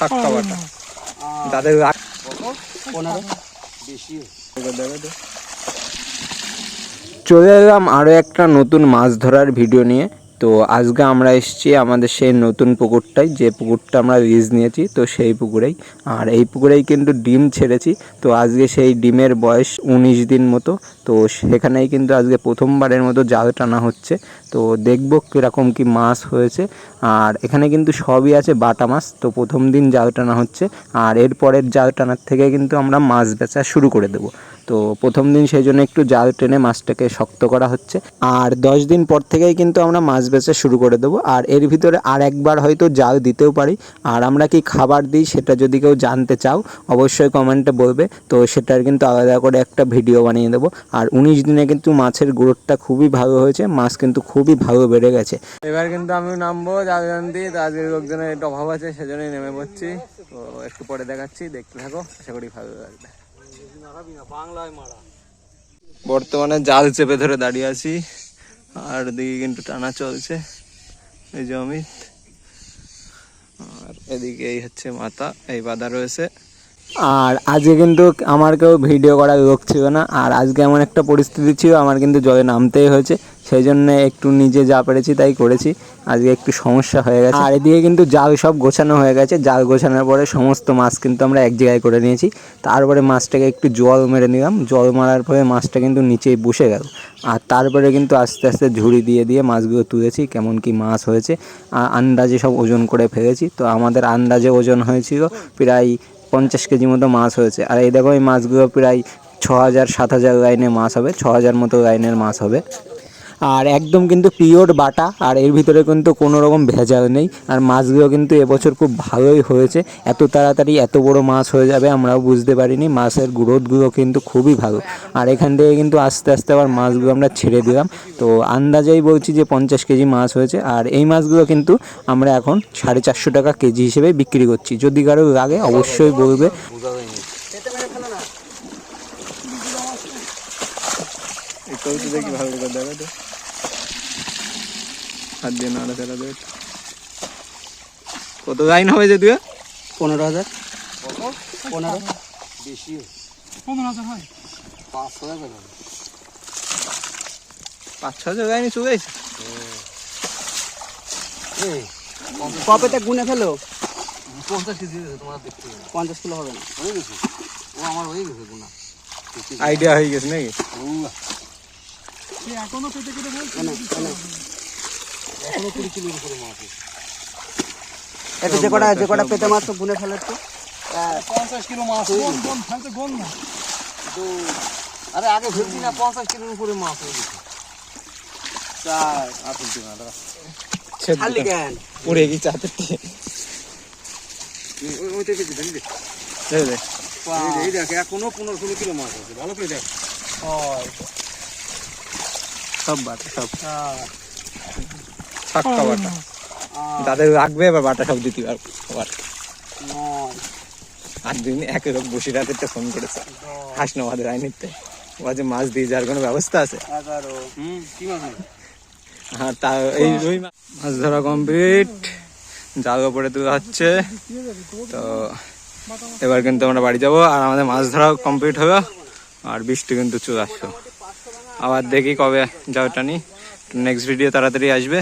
ছাক্কা খাওয়াটা। তাদের চলে এলাম আরও একটা নতুন মাছ ধরার ভিডিও নিয়ে। তো আজকে আমরা এসেছি আমাদের সেই নতুন পুকুরটাই যে পুকুরটা আমরা রিজ নিয়েছি, তো সেই পুকুরেই। আর এই পুকুরেই কিন্তু ডিম ছেড়েছি, তো আজকে সেই ডিমের বয়স উনিশ দিন মতো, তো সেখানেই কিন্তু আজকে প্রথমবারের মতো জাল টানা হচ্ছে। তো দেখব কীরকম কি মাছ হয়েছে। আর এখানে কিন্তু সবই আছে বাটা মাছ, তো প্রথম দিন জাল টানা হচ্ছে। আর এরপরের জাল টানার থেকে কিন্তু আমরা মাছ বেচা শুরু করে দেবো। তো প্রথম দিন সেই জন্য একটু জাল টেনে মাছটাকে শক্ত করা হচ্ছে। আর দশ দিন পর থেকেই কিন্তু আমরা মাছ বেচা শুরু করে দেবো। আর এর ভিতরে আর একবার হয়তো জাল দিতেও পারি। আর আমরা কি খাবার দিই সেটা যদি কেউ জানতে চাও, অবশ্যই কমেন্টে বলবে। তো সেটার কিন্তু আলাদা করে একটা ভিডিও বানিয়ে দেবো। আর উনিশ দিনে কিন্তু মাছের গ্রোথটা খুবই ভালো হয়েছে। মাছ কিন্তু খুবই ভালো বেড়ে গেছে। এবার কিন্তু আমি নামবো জাল জানতে আজকের লোকজনের একটু অভাব আছে, সেজন্যই নেমে পড়ছি। তো একটু পরে দেখাচ্ছি। দেখতে থাকো। আশা করি ভালো লাগবে। বর্তমানে জাল চেপে ধরে দাঁড়িয়ে আছি। আর দিকে কিন্তু টানা চলছে। এই যে অমিত। আর এদিকে এই হচ্ছে মাথা এই বাধা রয়েছে। আর আজকে কিন্তু আমার কেউ ভিডিও করার লোক ছিল না। আর আজকে এমন একটা পরিস্থিতি ছিল, আমার কিন্তু জলে নামতেই হয়েছে। সেই জন্য একটু নিজে যা পেরেছি তাই করেছি। আজকে একটু সমস্যা হয়ে গেছে। আর এদিকে কিন্তু জাল সব গোছানো হয়ে গেছে। জাল গোছানোর পরে সমস্ত মাছ কিন্তু আমরা এক জায়গায় করে নিয়েছি। তারপরে মাছটাকে একটু জল মেরে নিলাম। জল মারার পরে মাছটা কিন্তু নিচেই বসে গেল। আর তারপরে কিন্তু আস্তে আস্তে ঝুড়ি দিয়ে দিয়ে মাছগুলো তুলেছি, কেমন কি মাছ হয়েছে। আর আন্দাজে সব ওজন করে ফেলেছি। তো আমাদের আন্দাজে ওজন হয়েছিল প্রায় পঞ্চাশ কেজি মতো মাছ হয়েছে। আর এই দেখো এই মাছগুলো প্রায় ছ হাজার, সাত হাজার লাইনের মাছ হবে। ছ হাজার মতো লাইনের মাছ হবে। আর একদম কিন্তু পিওর বাটা, আর এর ভিতরে কিন্তু কোনো রকম ভেজাল নেই। আর মাছগুলো কিন্তু এবছর খুব ভালোই হয়েছে। এত তাড়াতাড়ি এত বড় মাছ হয়ে যাবে আমরাও বুঝতে পারিনি। মাছের গ্রোথগুলো কিন্তু খুবই ভালো। আর এখান থেকে কিন্তু আস্তে আস্তে আবার মাছগুলো আমরা ছেড়ে দিলাম। তো আন্দাজেই বলছি যে পঞ্চাশ কেজি মাছ হয়েছে। আর এই মাছগুলো কিন্তু আমরা এখন সাড়ে চারশো টাকা কেজি হিসেবে বিক্রি করছি। যদি কারও লাগে অবশ্যই বলবে। বোঝা দেখি ভালো করে দেখা তো হাত দিয়ে নাড়া চাড়া দেবে কত লাইন হবে যে তুই পনেরো হাজার। পনেরো। বেশি পনেরো হাজার হয়। পাঁচ হাজার পাঁচ ছ হাজার লাইনে চলে গেছে গুনে ফেলো। পঞ্চাশ কেজি দিয়েছে তোমার দেখতে পঞ্চাশ কিলো হবে না। হয়ে গেছে? ও আমার হয়ে গেছে গুণা আইডিয়া হয়ে গেছে নাকি? এখনও পেতে কেটে বলছি এখনও কুড়ি কিলোর উপরে মাছ। একটু যে কটা যে কটা পেতে মাছ তো গুনে ফেলে একটু পঞ্চাশ কিলো মাছ। গোন গোন ফেলতে গোন না। তো আরে আগে ফেলছি না পঞ্চাশ কিলোর উপরে মাছ হয়ে গেছে। চার আর তুলছি না দাঁড়া। খালি কেন পড়ে গেছে হাতের থেকে ওই- থেকে দিবেন, দিবেন। এই দে। এই দেখ এখনও পনেরো ষোলো কিলো মাছ আছে ভালো করে দেখ। সব বাটা সব। ছাক্কা বাটা। তাদের লাগবে এবার বাটা সব দিতে পারব আবার। নয় আর দিন এক লোক বসিরহাটের তো ফোন করেছে। হাসনো আমাদের আইনিতে বলছে মাছ দিয়ে যাওয়ার কোনো ব্যবস্থা আছে? এগারো। হুম কি মাছ নেই? হ্যাঁ তা এই রুই মাছ। ধরা কমপ্লিট জাল উপরে তোলা হচ্ছে তো এবার কিন্তু আমরা বাড়ি যাব আর আমাদের মাছ ধরা কমপ্লিট হবে আর বৃষ্টি কিন্তু চলে আসলো। আবার দেখি কবে যাওয়াটা নি। নেক্সট ভিডিও তাড়াতাড়ি আসবে।